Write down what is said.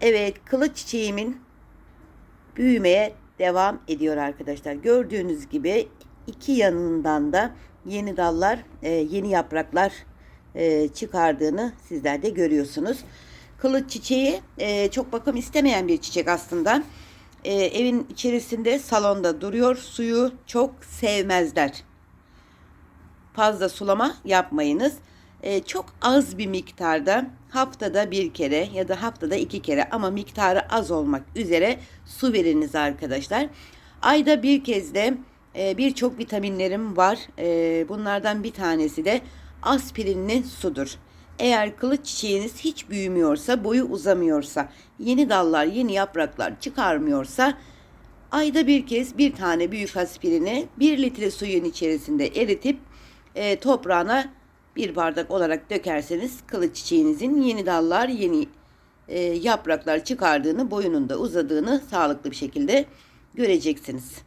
Evet, kılıç çiçeğimin büyümeye devam ediyor arkadaşlar. Gördüğünüz gibi iki yanından da yeni dallar, e, yeni yapraklar e, çıkardığını sizler de görüyorsunuz. Kılıç çiçeği e, çok bakım istemeyen bir çiçek aslında. Evin içerisinde salonda duruyor. Suyu çok sevmezler. Fazla sulama yapmayınız. E, çok az bir miktarda haftada bir kere ya da haftada iki kere ama miktarı az olmak üzere su veriniz arkadaşlar. Ayda bir kez de e, birçok vitaminlerim var. E, bunlardan bir tanesi de aspirinli sudur. Eğer kılıç çiçeğiniz hiç büyümüyorsa, boyu uzamıyorsa, yeni dallar, yeni yapraklar çıkarmıyorsa ayda bir kez bir tane büyük aspirini 1 litre suyun içerisinde eritip e, toprağına bir bardak olarak dökerseniz kılıç çiçeğinizin yeni dallar, yeni e, yapraklar çıkardığını, boyunun da uzadığını sağlıklı bir şekilde göreceksiniz.